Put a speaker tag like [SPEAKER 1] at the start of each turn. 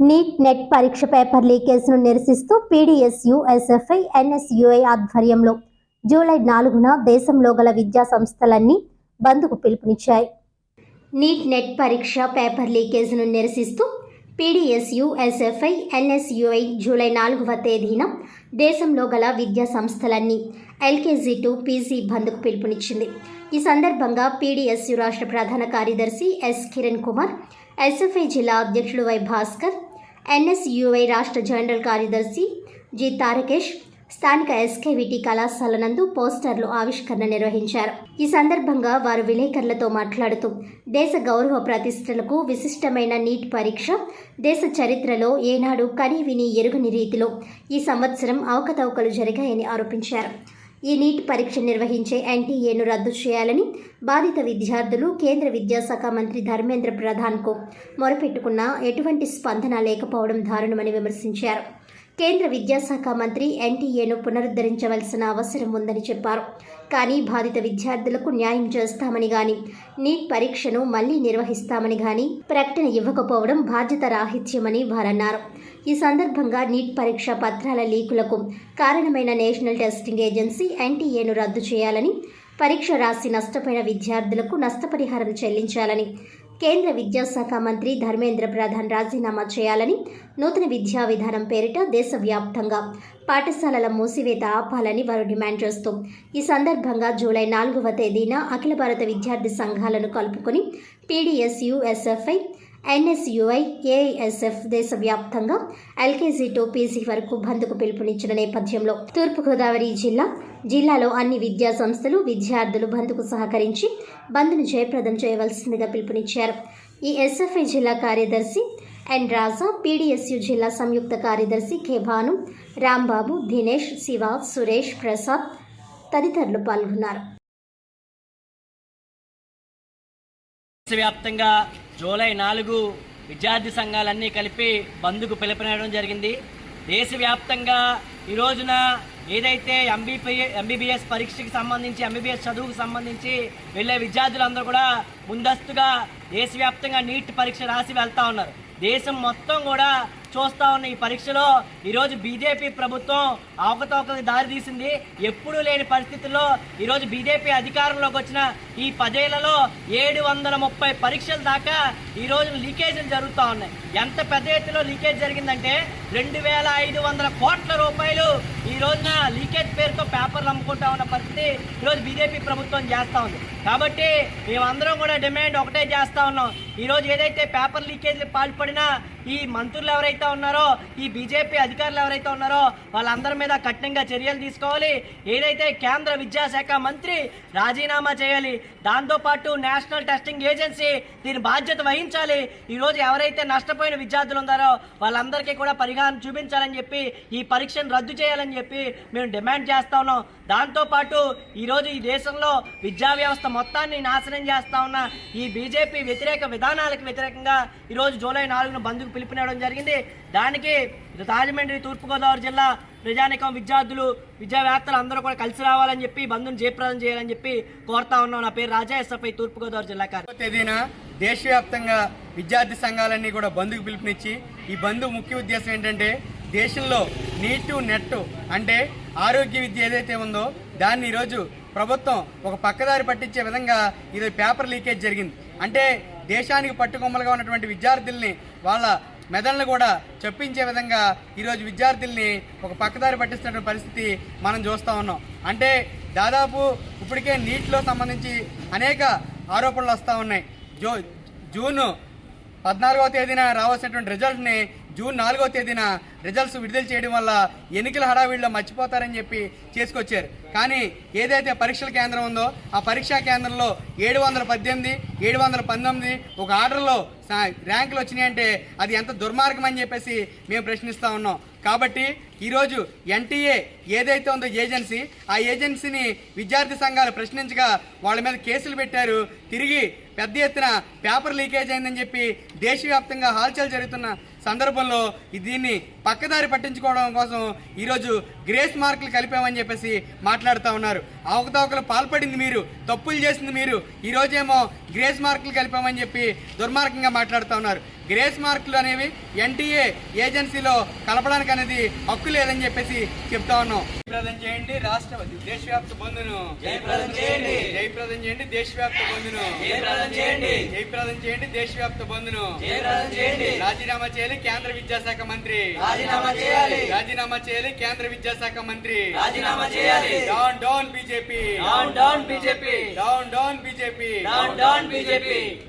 [SPEAKER 1] Neat NET పరీక్ష paper లీకేజ్ను నిరసిస్తూ పీడీఎస్యు ఎస్ఎఫ్ఐ ఎన్ఎస్యుఐ ఆధ్వర్యంలో జూలై నాలుగున దేశంలో గల విద్యా సంస్థలన్నీ బంద్కు పిలుపునిచ్చాయి. నీట్ నెట్ పరీక్ష పేపర్ లీకేజ్ను నిరసిస్తూ పీడీఎస్యు ఎస్ఎఫ్ఐ ఎన్ఎస్యుఐ జూలై నాలుగవ తేదీన దేశంలో గల విద్యా సంస్థలన్నీ ఎల్కేజీ టు పీజీ బంద్కు పిలుపునిచ్చింది. ఈ సందర్భంగా పీడీఎస్యు రాష్ట్ర ప్రధాన కార్యదర్శి ఎస్ కిరణ్ కుమార్ ఎస్ఎఫ్ఐ జిల్లా అధ్యక్షుడు వై భాస్కర్ ఎన్ఎస్యుఐ రాష్ట్ర జనరల్ కార్యదర్శి జి తారకేష్ స్థానిక ఎస్కేవిటి కళాశాల నందు పోస్టర్లు ఆవిష్కరణ నిర్వహించారు. ఈ సందర్భంగా వారు విలేకరులతో మాట్లాడుతూ దేశ గౌరవ ప్రతిష్టలకు విశిష్టమైన నీట్ పరీక్ష దేశ చరిత్రలో ఏనాడు కని విని ఎరుగని రీతిలో ఈ సంవత్సరం అవకతవకలు జరిగాయని ఆరోపించారు. ఈ నీట్ పరీక్ష నిర్వహించే ఎన్టీఏను రద్దు చేయాలని బాధిత విద్యార్థులు కేంద్ర విద్యాశాఖ మంత్రి ధర్మేంద్ర ప్రధాన్కు మొరపెట్టుకున్నా ఎటువంటి స్పందన లేకపోవడం దారుణమని విమర్శించారు. కేంద్ర విద్యాశాఖ మంత్రి ఎన్టీఏను పునరుద్ధరించవలసిన అవసరం ఉందని చెప్పారు. కానీ బాధిత విద్యార్థులకు న్యాయం చేస్తామని గాని నీట్ పరీక్షను మళ్ళీ నిర్వహిస్తామని గాని ప్రకటన ఇవ్వకపోవడం బాధ్యత రాహిత్యమని వారన్నారు. ఈ సందర్భంగా నీట్ పరీక్ష పత్రాల లీకులకు కారణమైన నేషనల్ టెస్టింగ్ ఏజెన్సీ ఎన్టీఏను రద్దు చేయాలని పరీక్ష రాసి నష్టపోయిన విద్యార్థులకు నష్టపరిహారం చెల్లించాలని కేంద్ర విద్యాశాఖ మంత్రి ధర్మేంద్ర ప్రధాన్ రాజీనామా చేయాలని నూతన విద్యా విధానం పేరిట దేశవ్యాప్తంగా పాఠశాలల మూసివేత ఆపాలని వారు డిమాండ్ చేస్తూ ఈ సందర్భంగా జూలై నాలుగవ తేదీన అఖిల భారత విద్యార్థి సంఘాలను కలుపుకొని పీడీఎస్ యుఎస్ఎఫ్ఐ ఎన్ఎస్యుఐ ఏఐఎస్ఎఫ్ దేశవ్యాప్తంగా ఎల్కేజీ టు పీజీ వరకు బంద్కు పిలుపునిచ్చిన నేపథ్యంలో తూర్పుగోదావరి జిల్లా జిల్లాలో అన్ని విద్యా సంస్థలు విద్యార్థులు బంద్కు సహకరించి బంద్ను జయప్రదం చేయవలసిందిగా పిలుపునిచ్చారు. ఈ ఎస్ఎఫ్ఐ జిల్లా కార్యదర్శి ఎన్ రాజా పీడిఎస్యు జిల్లా సంయుక్త కార్యదర్శి కె భాను రాంబాబు దినేష్ శివ సురేష్ ప్రసాద్ తదితరులు పాల్గొన్నారు.
[SPEAKER 2] దేశవ్యాప్తంగా జూలై నాలుగు విద్యార్థి సంఘాలన్నీ కలిపి బంద్కు పిలుపునివ్వడం జరిగింది. దేశవ్యాప్తంగా ఈ రోజున ఏదైతే ఎంబీపీ ఎంబీబీఎస్ పరీక్షకి సంబంధించి ఎంబీబీఎస్ చదువుకు సంబంధించి వెళ్ళే విద్యార్థులందరూ కూడా ముందస్తుగా దేశవ్యాప్తంగా నీట్ పరీక్ష రాసి వెళ్తా ఉన్నారు. దేశం మొత్తం కూడా చూస్తా ఉన్న ఈ పరీక్షలో ఈరోజు బీజేపీ ప్రభుత్వం అవకతవకలకు దారి తీసింది. ఎప్పుడూ లేని పరిస్థితుల్లో ఈరోజు బీజేపీ అధికారంలోకి వచ్చిన ఈ పదేళ్ళలో ఏడు వందల ముప్పై పరీక్షల దాకా ఈ రోజు లీకేజీలు జరుగుతూ ఉన్నాయి. ఎంత పెద్ద ఎత్తులో లీకేజ్ జరిగిందంటే రెండు వేల ఐదు వందల కోట్ల రూపాయలు ఈ రోజున లీకేజ్ పేరుతో పేపర్లు అమ్ముకుంటా ఉన్న పరిస్థితి ఈరోజు బీజేపీ ప్రభుత్వం చేస్తూ ఉంది. కాబట్టి మేమందరం కూడా డిమాండ్ ఒకటే చేస్తూ ఉన్నాం. ఈరోజు ఏదైతే పేపర్ లీకేజీలు పాల్పడినా ఈ మంత్రులు ఎవరైతే ఉన్నారో ఈ బీజేపీ అధికారులు ఎవరైతే ఉన్నారో వాళ్ళందరి మీద కఠినంగా చర్యలు తీసుకోవాలి. ఏదైతే కేంద్ర విద్యాశాఖ మంత్రి రాజీనామా చేయాలి దాంతోపాటు నేషనల్ టెస్టింగ్ ఏజెన్సీ దీని బాధ్యత వహించాలి. ఈరోజు ఎవరైతే నష్టపోయిన విద్యార్థులు ఉన్నారో వాళ్ళందరికీ కూడా పరిహారం చూపించాలని చెప్పి ఈ పరీక్షను రద్దు చేయాలని చెప్పి మేము డిమాండ్ చేస్తా ఉన్నాం. దాంతోపాటు ఈరోజు ఈ దేశంలో విద్యా వ్యవస్థ మొత్తాన్ని నాశనం చేస్తా ఉన్న ఈ బీజేపీ వ్యతిరేక విధానాలకు వ్యతిరేకంగా ఈరోజు జూలై నాలుగున బంద్కు పిలుపునివ్వడం జరిగింది. దానికి రాజమండ్రి తూర్పుగోదావరి జిల్లా ప్రజానికం విద్యార్థులు విద్యావేత్తలు అందరూ కూడా కలిసి రావాలని చెప్పి బంద్ను జయప్రదం చేయాలని చెప్పి కోరుతా ఉన్నాం. నా పేరు రాజా ఎస్ఎఫ్ఐ తూర్పుగోదావరి జిల్లా కార్య
[SPEAKER 3] తేదీన దేశవ్యాప్తంగా విద్యార్థి సంఘాలన్నీ కూడా బంధుకు పిలుపునిచ్చి ఈ బంధు ముఖ్య ఉద్దేశం ఏంటంటే దేశంలో నీటు నెట్ అంటే ఆరోగ్య విద్య ఏదైతే ఉందో దాన్ని ఈరోజు ప్రభుత్వం ఒక పక్కదారి పట్టించే విధంగా ఈరోజు పేపర్ లీకేజ్ జరిగింది. అంటే దేశానికి పట్టుకొమ్మలుగా ఉన్నటువంటి విద్యార్థుల్ని వాళ్ళ మెదళ్ళను కూడా చెప్పించే విధంగా ఈరోజు విద్యార్థుల్ని ఒక పక్కదారి పట్టిస్తున్న పరిస్థితి మనం చూస్తూ ఉన్నాం. అంటే దాదాపు ఇప్పటికే నీటిలో సంబంధించి అనేక ఆరోపణలు వస్తూ ఉన్నాయి. జో జూను పద్నాలుగవ తేదీన రావాల్సినటువంటి రిజల్ట్ని జూన్ నాలుగో తేదీన రిజల్ట్స్ విడుదల చేయడం వల్ల ఎన్నికల హడావిడిలో మర్చిపోతారని చెప్పి చేసుకొచ్చారు. కానీ ఏదైతే పరీక్షల కేంద్రం ఉందో ఆ పరీక్షా కేంద్రంలో ఏడు వందల పద్దెనిమిది ఏడు వందల పంతొమ్మిది ఒక ఆర్డర్లో ర్యాంకులు వచ్చినాయంటే అది ఎంత దుర్మార్గం అని చెప్పేసి మేము ప్రశ్నిస్తూ ఉన్నాం. కాబట్టి ఈరోజు ఎన్టీఏ ఏదైతే ఉందో ఏజెన్సీ ఆ ఏజెన్సీని విద్యార్థి సంఘాలు ప్రశ్నించగా వాళ్ళ మీద కేసులు పెట్టారు. తిరిగి పెద్ద ఎత్తున పేపర్ లీకేజ్ అయిందని చెప్పి దేశవ్యాప్తంగా హాల్చల్ జరుగుతున్న సందర్భంలో దీన్ని పక్కదారి పట్టించుకోవడం కోసం ఈరోజు గ్రేస్ మార్కులు కలిపామని చెప్పేసి మాట్లాడుతూ ఉన్నారు. అవకతవకలు పాల్పడింది మీరు తప్పులు చేసింది మీరు ఈరోజేమో గ్రేస్ మార్కులు కలిపామని చెప్పి దుర్మార్గంగా మాట్లాడుతూ ఉన్నారు. గ్రేస్ మార్కులు అనేవి ఎన్టీఏ ఏజెన్సీలో కలపడానికి అనేది హక్కు లేదని చెప్పేసి చెప్తా ఉన్నాం. జయప్రదం చేయండి రాష్ట్ర దేశవ్యాప్త బంధును
[SPEAKER 2] జయప్రదం చేయండి.
[SPEAKER 3] జయప్రదం చేయండి దేశవ్యాప్త బంధును
[SPEAKER 2] జయప్రదం చేయండి.
[SPEAKER 3] జయప్రదం చేయండి దేశవ్యాప్త బంధును
[SPEAKER 2] జయప్రదం చేయండి.
[SPEAKER 3] రాజీనామా చేయాలి కేంద్ర విద్యాశాఖ మంత్రి.
[SPEAKER 2] రాజీనామా చేయాలి.
[SPEAKER 3] రాజీనామా చేయాలి. కేంద్ర విద్యాశాఖ మంత్రి.
[SPEAKER 2] రాజీనామా చేయాలి.
[SPEAKER 3] Down down BJP.
[SPEAKER 2] Down down BJP.
[SPEAKER 3] Down down BJP.
[SPEAKER 2] Down down BJP.